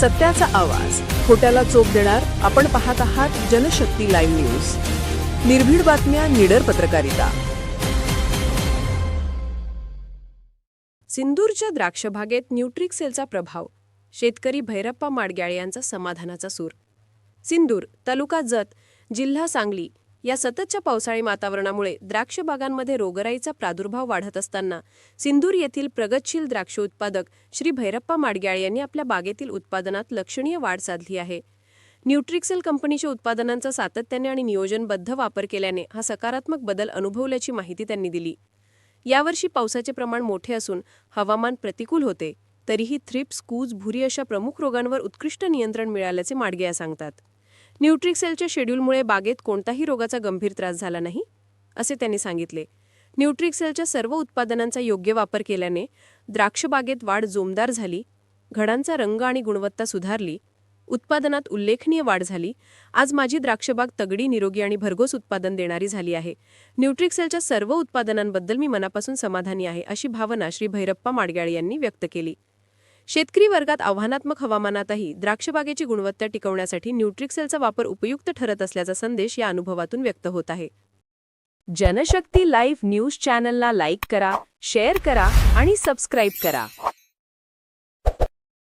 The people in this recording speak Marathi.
सत्याचा आवाज. खोट्याला चोप देणार आपण पाहत आहात जनशक्ती लाईव्ह न्यूज. निर्भीड बातम्या निडर पत्रकारिता. सिंदूरच्या द्राक्षबागेत न्यूट्रिक्सेलचा प्रभाव. शेतकरी भैरप्पा माडग्याळे यांचा समाधानाचा सूर. सिंदूर तालुका जत जिल्हा सांगली या सततच्या पावसाळी वातावरणामुळे द्राक्ष बागांमध्ये रोगराईचा प्रादुर्भाव वाढत असताना सिंदूर येथील प्रगतशील द्राक्ष उत्पादक श्री भैरप्पा माडग्याळ यांनी आपल्या बागेतील उत्पादनात लक्षणीय वाढ साधली आहे. न्यूट्रिक्सेल कंपनीच्या उत्पादनांचा सातत्याने आणि नियोजनबद्ध वापर केल्याने हा सकारात्मक बदल अनुभवल्याची माहिती त्यांनी दिली. यावर्षी पावसाचे प्रमाण मोठे असून हवामान प्रतिकूल होते तरीही थ्रिप्स कूज भुरी अशा प्रमुख रोगांवर उत्कृष्ट नियंत्रण मिळाल्याचे माडगेया सांगतात. न्यूट्रिक्सेलच्या शेड्यूलमुळे बागेत कोणताही रोगाचा गंभीर त्रास झाला नाही असे त्यांनी सांगितले. न्यूट्रिक्सेलच्या सर्व उत्पादनांचा योग्य वापर केल्याने द्राक्षबागेत वाढ जोमदार झाली घडांचा रंग आणि गुणवत्ता सुधारली उत्पादनात उल्लेखनीय वाढ झाली. आज माझी द्राक्षबाग तगडी निरोगी आणि भरघोस उत्पादन देणारी झाली आहे. न्यूट्रिक्सेलच्या सर्व उत्पादनांबद्दल मी मनापासून समाधानी आहे अशी भावना श्री भैरप्पा माडग्याळे यांनी व्यक्त केली. शेतकरी वर्गात आव्हानात्मक हवामानातही द्राक्षबागेची गुणवत्ता टिकवण्यासाठी न्यूट्रिक्सेलचा वापर उपयुक्त ठरत असल्याचा संदेश या अनुभवातून व्यक्त होत आहे. जनशक्ती लाईव्ह न्यूज चॅनलला लाईक करा शेअर करा आणि सबस्क्राईब करा.